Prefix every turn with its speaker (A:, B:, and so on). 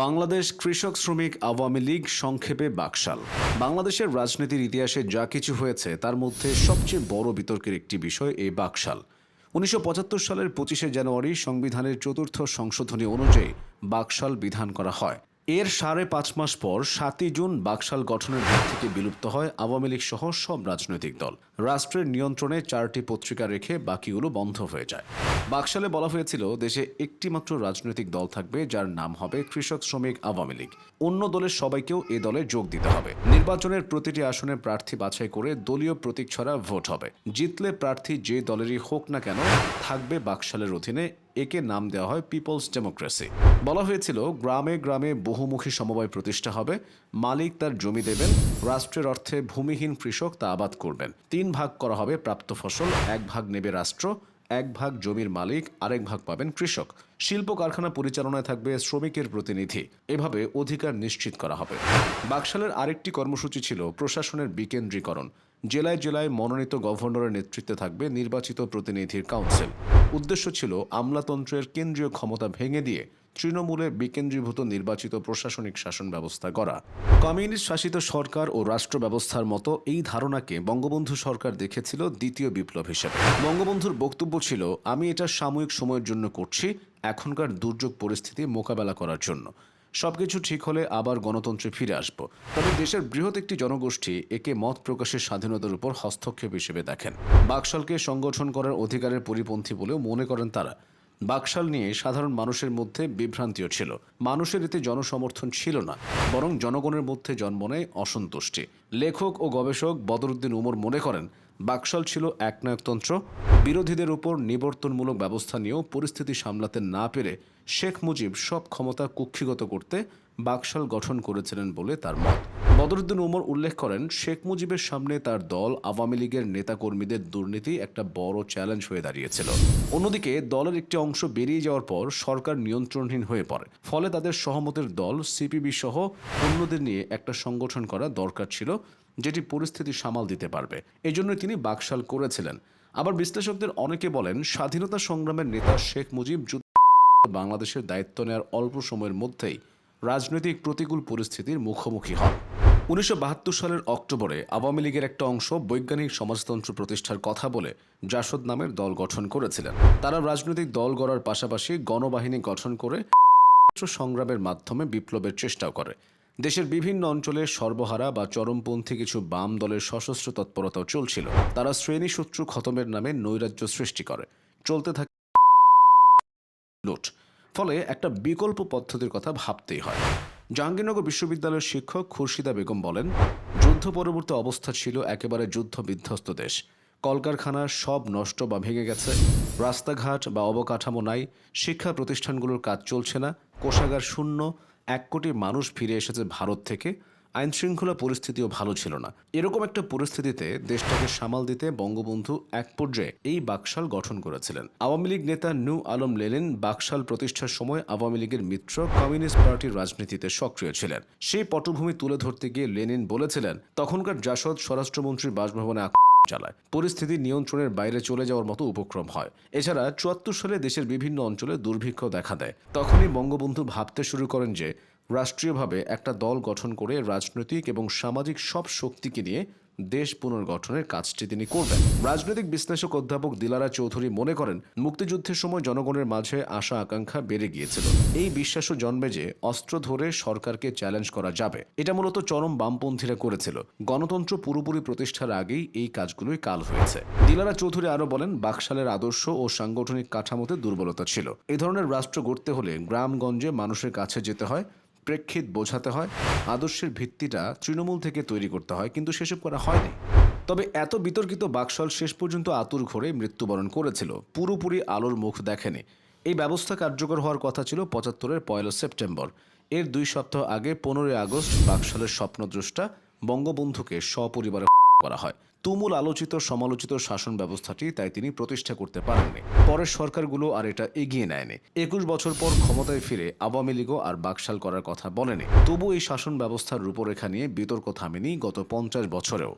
A: বাংলাদেশ কৃষক শ্রমিক আওয়ামী লীগ সংক্ষেপে বাকশাল। বাংলাদেশের রাজনীতির ইতিহাসে যা কিছু হয়েছে, তার মধ্যে সবচেয়ে বড় বিতর্কের একটি বিষয় এই বাকশাল। উনিশশো পঁচাত্তর সালের পঁচিশে জানুয়ারি সংবিধানের চতুর্থ সংশোধনী অনুযায়ী বাকশাল বিধান করা হয়। এর সাড়ে পাঁচ মাস পর সাতই জুন বাকশাল গঠনের দিক থেকে বিলুপ্ত হয় আওয়ামী লীগ সহ সব রাজনৈতিক দল। রাষ্ট্রের নিয়ন্ত্রণে চারটি পত্রিকা রেখে বাকিগুলো বন্ধ হয়ে যায়। বাকশালে বলা হয়েছিল, দেশে একটিমাত্র রাজনৈতিক দল থাকবে যার নাম হবে কৃষক শ্রমিক আওয়ামী লীগ। অন্য দলের সবাইকেও এ দলে যোগ দিতে হবে। নির্বাচনের প্রতিটি আসনে প্রার্থী বাছাই করে দলীয় প্রতীক ছড়া ভোট হবে। জিতলে প্রার্থী যে দলেরই হোক না কেন, থাকবে বাকশালের অধীনে একে নাম দেওয়া হয় পিপলস ডেমোক্রেসি। বলা হয়েছিল, গ্রামে গ্রামে বহুমুখী সমবায় প্রতিষ্ঠা হবে, মালিক তার জমি দেবেন, রাষ্ট্রের অর্থে ভূমিহীন কৃষক তা আবাদ করবেন। তিন ভাগ করা হবে প্রাপ্ত ফসল, এক ভাগ নেবে রাষ্ট্র, এক ভাগ জমির মালিক, আরেক ভাগ পাবেন কৃষক। শিল্প কারখানা পরিচালনায় থাকবে শ্রমিকের প্রতিনিধি। এভাবে অধিকার নিশ্চিত করা হবে। বাকশালের আরেকটি কর্মসূচি ছিল প্রশাসনের বিকেন্দ্রীকরণ। জেলায় জেলায় মনোনীত গভর্নরের নেতৃত্বে থাকবে নির্বাচিত প্রতিনিধির কাউন্সিল। উদ্দেশ্য ছিল আমলাতন্ত্রের কেন্দ্রীয় ক্ষমতা ভেঙে দিয়ে তৃণমূলে বিকেন্দ্রীভূত নির্বাচিত প্রশাসনিক শাসন ব্যবস্থা করা কমিউনিস্ট শাসিত সরকার ও রাষ্ট্র ব্যবস্থার মতো এই ধারণাকে বঙ্গবন্ধু সরকার দেখেছিল দ্বিতীয় বিপ্লব হিসেবে। বঙ্গবন্ধুর বক্তব্য ছিল, আমি এটা সাময়িক সময়ের জন্য করছি, এখনকার দুর্যোগ পরিস্থিতি মোকাবেলা করার জন্য। সবকিছু ঠিক হলে আবার গণতন্ত্রে ফিরে আসব। তবে দেশের বৃহৎ একটি জনগোষ্ঠী একে মত প্রকাশের স্বাধীনতার উপর হস্তক্ষেপ হিসেবে দেখেন। বাকশালকে সংগঠন করার অধিকারের পরিপন্থী বলেও মনে করেন তারা। বাকশাল নিয়ে সাধারণ মানুষের মধ্যে বিভ্রান্তিও ছিল। মানুষের এতে জনসমর্থন ছিল না, বরং জনগণের মধ্যে জন্ম নেয় অসন্তুষ্টি। লেখক ও গবেষক বদরুদ্দিন উমর মনে করেন বাকশাল ছিল একনায়কতন্ত্র। বিরোধীদের উপর নিবর্তনমূলক ব্যবস্থা নিয়েও পরিস্থিতি সামলাতে না পেরে শেখ মুজিব সব ক্ষমতা কুক্ষিগত করতে বাকশাল গঠন করেছিলেন বলে তার মত। বদরুদ্দিন উমর উল্লেখ করেন, শেখ মুজিবের সামনে তার দল আওয়ামী লীগের নেতাকর্মীদের দুর্নীতি একটা বড় চ্যালেঞ্জ হয়ে দাঁড়িয়েছিল। অন্যদিকে দলের একটি অংশ বেরিয়ে যাওয়ার পর সরকার নিয়ন্ত্রণহীন হয়ে পড়ে। ফলে তাদের সহমতের দল, সিপিবি সহ অন্যদের নিয়ে একটা সংগঠন করা দরকার ছিল। যেটি পরিস্থিতি সামাল দিতে পারবে। এজন্য তিনি বাকশাল করেছিলেন। আবার বিশ্লেষকদের অনেকে বলেন, স্বাধীনতা সংগ্রামের নেতা শেখ মুজিব যুদ্ধ বাংলাদেশের দায়িত্ব নেওয়ার অল্প সময়ের মধ্যেই রাজনৈতিক প্রতিকূল পরিস্থিতির মুখোমুখি হন। উনিশশো বাহাত্তর সালের অক্টোবরে আওয়ামী লীগের একটা অংশ বৈজ্ঞানিক সমাজতন্ত্র প্রতিষ্ঠার কথা বলে জাসদ নামের দল গঠন করেছিলেন। তারা রাজনৈতিক দল গড়ার পাশাপাশি গণবাহিনী গঠন করে সংগ্রামের মাধ্যমে বিপ্লবের চেষ্টাও করে। দেশের বিভিন্ন অঞ্চলে সর্বহারা বা চরমপন্থী কিছু বাম দলের সশস্ত্র তৎপরতাও চলছিল। তারা শ্রেণি শত্রু খতমের নামে নৈরাজ্য সৃষ্টি করে। চলতে থাকে লুট। ফলে একটা বিকল্প পদ্ধতির কথা ভাবতেই হয়। জাহাঙ্গীরনগর বিশ্ববিদ্যালয়ের শিক্ষক খুরশিদা বেগম বলেন, যুদ্ধ পরবর্তী অবস্থা ছিল একেবারে যুদ্ধ বিধ্বস্ত দেশ। কলকারখানা সব নষ্ট বা ভেঙে গেছে, রাস্তাঘাট বা অবকাঠামো নাই, শিক্ষা প্রতিষ্ঠানগুলোর কাজ চলছে না, কোষাগার শূন্য এক কোটি মানুষ ফিরে এসেছে ভারত থেকে। আইন শৃঙ্খলা পরিস্থিতিও ভালো ছিল না। এরকম একটা পরিস্থিতিতে দেশটাকে সামাল দিতে বঙ্গবন্ধু এক পর্যায়ে এই বাকশাল গঠন করেছিলেন। আওয়ামী লীগ নেতা নু আলম লেনিন বাকশাল প্রতিষ্ঠার সময় আওয়ামী লীগের মিত্র কমিউনিস্ট পার্টির রাজনীতিতে সক্রিয় ছিলেন। সেই পটভূমি তুলে ধরতে গিয়ে লেনিন বলেছিলেন, তখনকার জাসদ স্বরাষ্ট্রমন্ত্রীর বাসভবনে আক্রমণ চালায়। পরিস্থিতি নিয়ন্ত্রণের বাইরে চলে যাওয়ার মতো উপক্রম হয়। এছাড়া চুয়াত্তর সালে দেশের বিভিন্ন অঞ্চলে দুর্ভিক্ষ দেখা দেয়। তখনই বঙ্গবন্ধু ভাবতে শুরু করেন যে, রাষ্ট্রীয়ভাবে একটা দল গঠন করে রাজনৈতিক এবং সামাজিক সব শক্তিকে নিয়ে দেশ পুনর্গঠনের কাজটি তিনি করবেন। রাজনৈতিক বিশ্লেষক অধ্যাপক দিলারা চৌধুরী মনে করেন, মুক্তিযুদ্ধের সময় জনগণের মাঝে আশা আকাঙ্ক্ষা বেড়ে গিয়েছিল। এই বিশ্বাসও জন্মে যে অস্ত্র ধরে সরকারকে চ্যালেঞ্জ করা যাবে। এটা মূলত চরম বামপন্থীরা করেছিল। গণতন্ত্র পুরোপুরি প্রতিষ্ঠার আগেই এই কাজগুলোই কাল হয়েছে। দিলারা চৌধুরী আরও বলেন, বাকশালের আদর্শ ও সাংগঠনিক কাঠামোতে দুর্বলতা ছিল। এ ধরনের রাষ্ট্র গড়তে হলে গ্রামগঞ্জে মানুষের কাছে যেতে হয় প্রেক্ষিত বোঝাতে হয়, আদর্শের ভিত্তিটা তৃণমূল থেকে তৈরি করতে হয়, কিন্তু সেসব করা হয়নি। তবে এত বিতর্কিত বাকশাল শেষ পর্যন্ত আতুর ঘরে মৃত্যুবরণ করেছিল। পুরোপুরি আলোর মুখ দেখেনি। এই ব্যবস্থা কার্যকর হওয়ার কথা ছিল পঁচাত্তরের পয়লা সেপ্টেম্বর। এর দুই সপ্তাহ আগে পনেরোই আগস্ট বাকশালের স্বপ্নদ্রষ্টা বঙ্গবন্ধুকে সপরিবারে করা হয়। তুমুল আলোচিত সমালোচিত শাসন ব্যবস্থাটি তাই তিনি প্রতিষ্ঠা করতে পারেননি। পরের সরকারগুলো আর এটা এগিয়ে নেয়নি। একুশ বছর পর ক্ষমতায় ফিরে আওয়ামী লীগও আর বাকশাল করার কথা বলেনি। তবু এই শাসন ব্যবস্থার রূপরেখা নিয়ে বিতর্ক থামেনি গত পঞ্চাশ বছরেও।